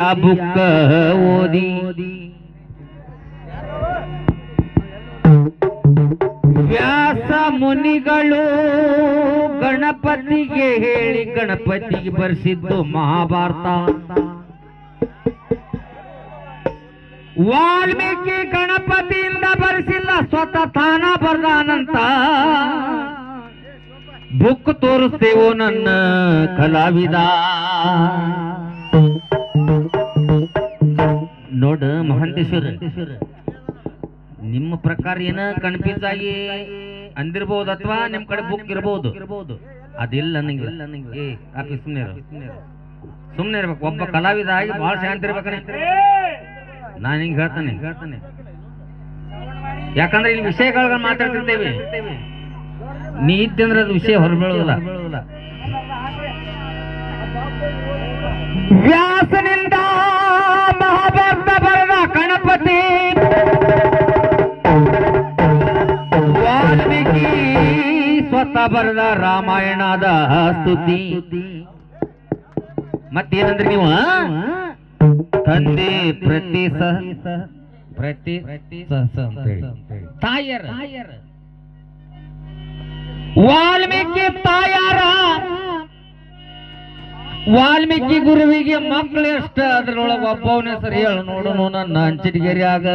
ಬುಕ್ಕ ಓದಿ. ವ್ಯಾಸ ಮುನಿಗಳು ಗಣಪತಿಗೆ ಹೇಳಿ ಗಣಪತಿಗೆ ಬರೆಸಿದ್ದು ಮಹಾಭಾರತ. ವಾಲ್ಮೀಕಿ ಗಣಪತಿಯಿಂದ ಬರೆಸಿಲ್ಲ, ಸ್ವತಃ ತಾನ ಬರ್ದಾನಂತ ಬುಕ್ ತೋರಿಸ್ತೇವೋ ನನ್ನ ಕಲಾವಿದ. ನೋಡ ಮಹಂತೇಶ್ವರ, ನಿಮ್ಮ ಪ್ರಕಾರ ಏನ ಕನ್ಫ್ಯೂಸ್ ಆಗಿ ಅಂದಿರ್ಬೋದು ಅಥವಾ ನಿಮ್ ಕಡೆ ಬುಕ್ ಇರ್ಬೋದು? ಅದಿಲ್ಲ ನನಗೆ ಇರು. ಸುಮ್ನೆ ಇರ್ಬೇಕು. ಒಬ್ಬ ಕಲಾವಿದ ಆಗಿ ಬಹಳ ಶಾಂತಿ ಇರ್ಬೇಕನೆ ನಾನು. ಹಿಂಗ್ ಹೇಳ್ತಾನೆ ಹೇಳ್ತಾನೆ ಯಾಕಂದ್ರೆ ಇಲ್ಲಿ ವಿಷಯಗಳ ಮಾತಾಡ್ತಿರ್ತೇವೆ. ನೀ ಇದ್ದಂದ್ರೆ ಅದು ವಿಷಯ ಹೊರಬೀಳೋದಿಲ್ಲ. ವ್ಯಾಸನಿಂದ ಮಹಾಭಾರತ ಬರೆದ ಗಣಪತಿ. ವಾಲ್ಮೀಕಿ ಸ್ವತಃ ಬರೆದ ರಾಮಾಯಣದ ಸ್ತುತಿ. ಮತ್ತೇನಂದ್ರಿ ನೀವು ತಂದೆ ಪ್ರತಿ ಸಹ ಪ್ರತಿ. ತಾಯರ. ವಾಲ್ಮೀಕಿ ತಾಯಾರ ವಾಲ್ಮೀಕಿ ಗುರುವಿಗೆ ಮಕ್ಕಳು ಎಷ್ಟ? ಅದ್ರೊಳಗ ಒಬ್ಬವನ ಹೆಸರು ಹೇಳು, ನೋಡು ನನ್ನ ಅಂಚಿಟಗೇರಿಯಾಗ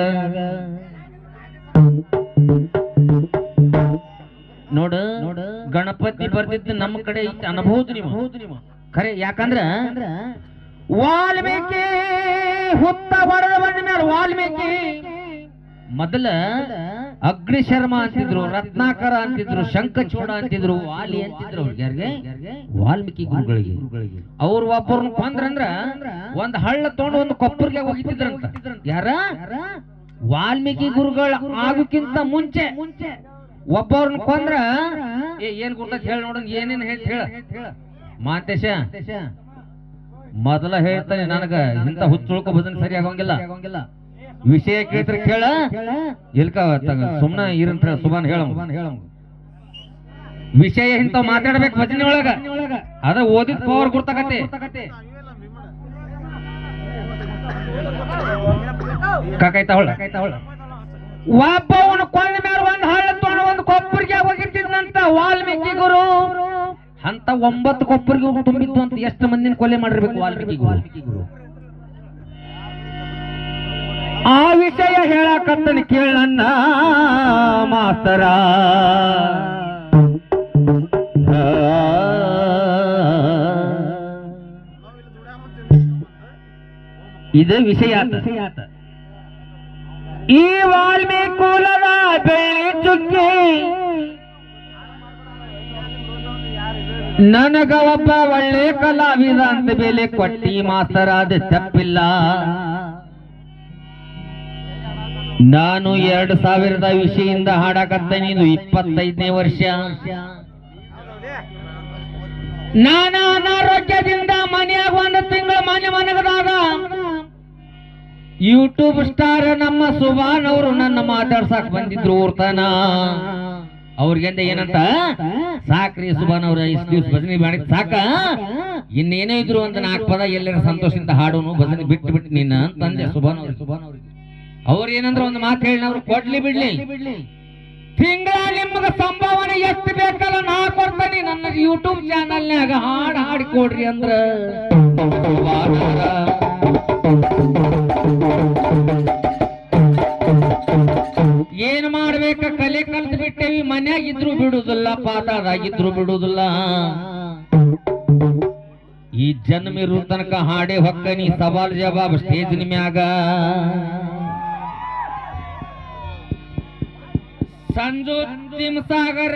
ನೋಡ, ಗಣಪತಿ ಬರ್ತಿದ್ದ ನಮ್ಮ ಕಡೆ ಐತಿ ಅನ್ಬಹುದು ನೀವು. ಖರೆ, ಯಾಕಂದ್ರ ವಾಲ್ಮೀಕಿ ಹುತ್ತ ಹೊಡೆದ ಬಂದ ವಾಲ್ಮೀಕಿ ಮೊದಲ ಅಗ್ನಿ ಶರ್ಮ ಅಂತಿದ್ರು, ರತ್ನಾಕರ ಅಂತಿದ್ರು, ಶಂಖಚೂಡ ಅಂತಿದ್ರು, ವಾಲಿ ಅಂತಿದ್ರು ಯಾರಿಗೆ ವಾಲ್ಮೀಕಿ ಗುರುಗಳಿಗೆ. ಅವ್ರು ಒಬ್ಬರನ್ನ ಕೊಂದ್ರಂದ್ರ ಒಂದ್ ಹಳ್ಳ ತಗೊಂಡು ಒಂದು ಕೊಪ್ಪರ್ಗೆ ಹೋಗಿದ್ರಂತ ಯಾರ? ವಾಲ್ಮೀಕಿ ಗುರುಗಳ ಆಗೋಕ್ಕಿಂತ ಮುಂಚೆ. ಒಬ್ಬವ್ರನ್ನ ಕೊಂದ್ರ, ಏ, ಏನ್ ಗುರ್ತೈತಿ ಹೇಳಿ ನೋಡೋಣ, ಏನೇನ್ ಹೇಳ್ ಹೇಳ. ಮಾತೇಶ, ಮೊದಲ ಹೇಳ್ತಾನೆ ನನಗ, ಇಂತ ಹುಚ್ಚುಳ್ಕೋ ಭಜನ್ ಸರಿ ಆಗೋಂಗಿಲ್ಲ. ವಿಷಯ ಕೇಳಿದ್ರೆ ಕೇಳ. ಇಲ್ಕ ಸುಮ್ನ ಇರಂತ ಸುಬಾನ್ ಹೇಳ ವಿಷಯ ಇಂತ ಮಾತಾಡ್ಬೇಕು ಭಜನೆ ಒಳಗ. ಅದ ಓದಿದ ಪವರ್ ಹೊಳ ಒಬ್ಬವನು ಕೊಂದ ಮೇಲೆ ಒಂದ್ ಹಳ್ಳ ತೊಗೊಂಡು ಒಂದು ಕೊಬ್ಬರಿಗೆ ಹೋಗಿರ್ತಿದ್ನಂತ ವಾಲ್ಮೀಕಿ ಗುರು. ಅಂತ ಒಂಬತ್ತು ಕೊಪ್ಪರಿಗೆ ತುಂಬಿದ್ದು ಅಂತ ಎಷ್ಟು ಮಂದಿನ ಕೊಲೆ ಮಾಡಿರ್ಬೇಕು ವಾಲ್ಮೀಕಿ ಗುರು? ಹೇಳಕತ್ತನ ಕೇಳನ್ನ ಮಾಸ್ತರ ಇದು ವಿಷಯ. ಈ ವಾಲ್ಮೀಕಿ ಕುಲದ ಬೆಳ್ಳಿ ಚುಕ್ಕಿ ನನಗ ಒಬ್ಬ ಒಳ್ಳೆ ಕಲಾವಿದ ಅಂತ ಬೆಲೆ ಕೊಟ್ಟಿ ಮಾಸ್ತರ, ಅದು ತಪ್ಪಿಲ್ಲ ನಾನು ಎರಡು ಸಾವಿರದ ವಿಷಯಿಂದ ಹಾಡಕತ್ತ, ನೀನು ಇಪ್ಪತ್ತೈದನೇ ವರ್ಷ. ನಾನು ಅನಾರೋಗ್ಯದಿಂದ ಮನೆಯಾಗ ಒಂದು ತಿಂಗಳು ಮನೆ ಮನಗದಾಗ ಯೂಟ್ಯೂಬ್ ಸ್ಟಾರ್ ನಮ್ಮ ಸುಭಾನ್ ಅವರು ನನ್ನ ಮಾತಾಡ್ಸಾಕ್ ಬಂದಿದ್ರು ಊರ್ತನ. ಅವ್ರಿಗೆಂದ ಏನಂತ? ಸಾಕ್ರಿ ಸುಭಾನ್ ಅವ್ರ, ಇಷ್ಟು ದಿವ್ಸ ಭಜನೆ ಮಾಡಿದ್ ಸಾಕ. ಇನ್ನೇನೇ ಇದ್ರು ಅಂತ ನಾಲ್ಕು ಪದ ಎಲ್ಲರ ಸಂತೋಷದಿಂದ ಹಾಡೋನು, ಭಜನೆ ಬಿಟ್ಟು ಬಿಟ್ಟು ನಿನ್ನ ಅಂತಂದೆ ಸುಭಾನ್ ಅವ್ರಿಗೆ ಸುಭಾನ್ ಅವ್ರಿಗೆ ಅವ್ರು ಏನಂದ್ರೆ ಒಂದು ಮಾತು ಹೇಳಿ ಅವ್ರು ಕೊಡ್ಲಿ ಬಿಡ್ಲಿ. ತಿಂಗಳ ನಿಮ್ಗ ಸಂಭಾವನೆ ಎಷ್ಟು ಬೇಕಲ್ಲ ನಾ ಕೊಡ್ತೀನಿ. ನನ್ನ ಯೂಟ್ಯೂಬ್ ಚಾನಲ್ನ್ಯಾಗ ಹಾಡ್ ಹಾಡಿ ಕೊಡ್ರಿ ಅಂದ್ರ. ಏನು ಮಾಡ್ಬೇಕ? ಕಲೆ ಕಲ್ತ್ ಬಿಟ್ಟೇವಿ ಮನ್ಯಾಗ ಇದ್ರು ಬಿಡುದಿಲ್ಲ ಪಾತಾದಾಗಿದ್ರು ಬಿಡುದಿಲ್ಲ. ಈ ಜನ್ಮ ಇರೋ ತನಕ ಹಾಡೇ ಹೊಕ್ಕನಿ ಸವಾಲ್ ಜವಾಬ್ ಸ್ಟೇಜ್ ಮ್ಯಾಗ. ಸಂಜು ತಿಮ್ಸಾಗರ.